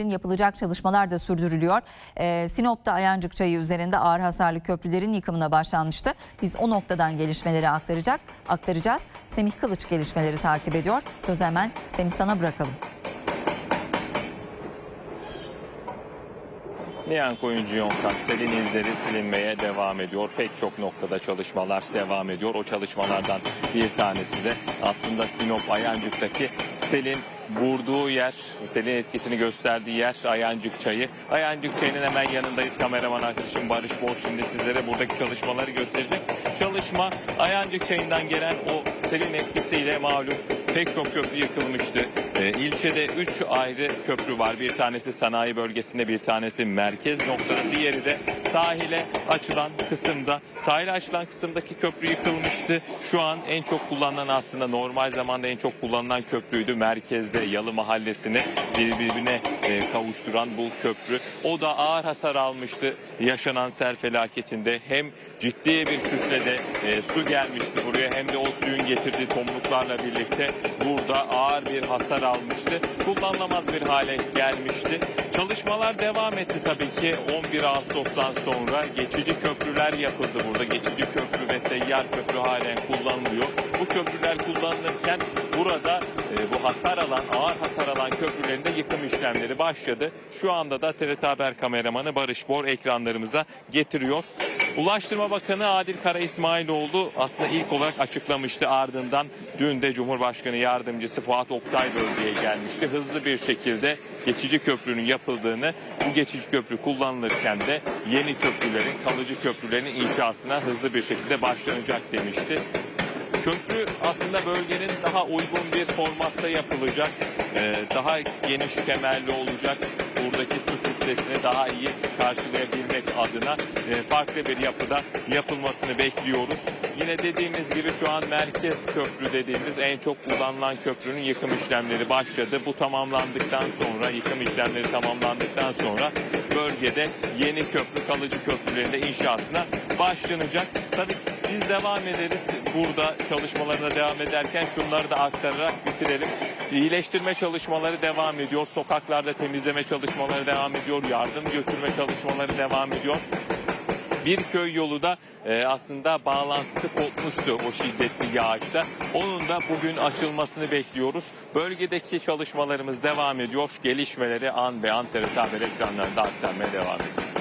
için yapılacak çalışmalar da sürdürülüyor. Ee, Sinop'ta Ayancık Çayı üzerinde ağır hasarlı köprülerin yıkımına başlanmıştı. Biz o noktadan gelişmeleri aktaracak, aktaracağız. Semih Kılıç gelişmeleri takip ediyor. Söz hemen Semih sana bırakalım. Nihan Koyuncu Yonkan selin izleri silinmeye devam ediyor. Pek çok noktada çalışmalar devam ediyor. O çalışmalardan bir tanesi de aslında Sinop Ayancık'taki selin vurduğu yer, selin etkisini gösterdiği yer Ayancık Çayı. Ayancık Çayı'nın hemen yanındayız. Kameraman arkadaşım Barış Boş şimdi sizlere buradaki çalışmaları gösterecek. Çalışma Ayancık Çayı'ndan gelen o selin etkisiyle malum pek çok köprü yıkılmıştı. Ee, ilçede 3 ayrı köprü var. Bir tanesi sanayi bölgesinde, bir tanesi merkez noktada, diğeri de sahile açılan kısımda. Sahile açılan kısımdaki köprü yıkılmıştı. Şu an en çok kullanılan aslında normal zamanda en çok kullanılan köprüydü. Merkezde Yalı Mahallesi'ni birbirine e, kavuşturan bu köprü. O da ağır hasar almıştı yaşanan sel felaketinde. Hem ciddi bir kütlede e, su gelmişti buraya hem de o suyun getirdiği tomruklarla birlikte burada ağır bir hasar almıştı. Kullanılamaz bir hale gelmişti. Çalışmalar devam etti tabii ki 11 Ağustos'tan sonra geçici köprüler yapıldı burada. Geçici köprü ve seyyar köprü halen kullanılıyor. Bu köprüler kullanılırken burada bu hasar alan, ağır hasar alan köprülerinde yıkım işlemleri başladı. Şu anda da TRT Haber kameramanı Barış Bor ekranlarımıza getiriyor. Ulaştırma Bakanı Adil Kara İsmailoğlu aslında ilk olarak açıklamıştı. Ardından dün de Cumhurbaşkanı Yardımcısı Fuat Oktay bölgeye gelmişti. Hızlı bir şekilde geçici köprünün yapıldığını, bu geçici köprü kullanılırken de yeni köprülerin, kalıcı köprülerin inşasına hızlı bir şekilde başlanacak demişti. Köprü aslında bölgenin daha uygun bir formatta yapılacak, Ee, daha geniş kemerli olacak. Buradaki su kütlesini daha iyi karşılayabilmek adına e, farklı bir yapıda yapılmasını bekliyoruz. Yine dediğimiz gibi şu an merkez köprü dediğimiz en çok kullanılan köprünün yıkım işlemleri başladı. Bu tamamlandıktan sonra, yıkım işlemleri tamamlandıktan sonra bölgede yeni köprü, kalıcı köprülerin de inşasına başlanacak. Tabii biz devam ederiz. Burada çalışmalarına devam ederken şunları da aktararak bitirelim. İyileştirme çalışmaları devam ediyor. Sokaklarda temizleme çalışmaları devam ediyor. Yardım götürme çalışmaları devam ediyor. Bir köy yolu da e, aslında bağlantısı kopmuştu o şiddetli yağışta. Onun da bugün açılmasını bekliyoruz. Bölgedeki çalışmalarımız devam ediyor. Gelişmeleri an be an TRT Haber ekranlarında aktarmaya devam ediyoruz.